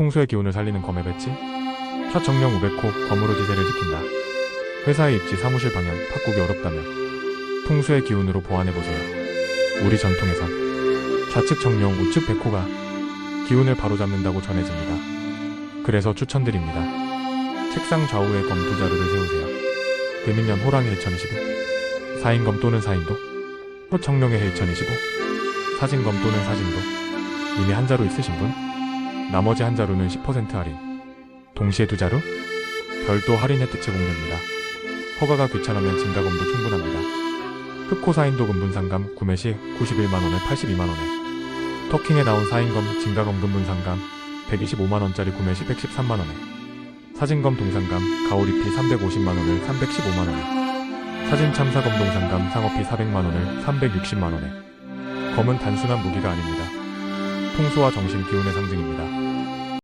통수의 기운을 살리는 검의 배치 차정령 500호 검으로 지세를 지킨다. 회사의 입지 사무실 방향 바꾸기 어렵다면 통수의 기운으로 보완해보세요. 우리 전통에선 좌측 정령 우측 백호가 기운을 바로잡는다고 전해집니다. 그래서 추천드립니다. 책상 좌우에 검 두 자루를 세우세요. 금인년 호랑이 해천25 사인검 또는 사인도 호청룡의 해천25 사진검 또는 사진도 이미 한 자루 있으신 분 나머지 한 자루는 10% 할인 동시에 두 자루 별도 할인 혜택 제 공개입니다. 허가가 귀찮으면 진가검도 충분합니다. 흑호사인도 금분 상감 구매 시 91만원에 82만원에 터킹에 나온 사인검 진가검 금분 상감 125만원짜리 구매 시 113만원에 사진검 동상감 가오리피 350만원을 315만원에 사진 참사검 동상감 상어피 400만원을 360만원에 검은 단순한 무기가 아닙니다. 풍수와 정신 기운의 상징입니다.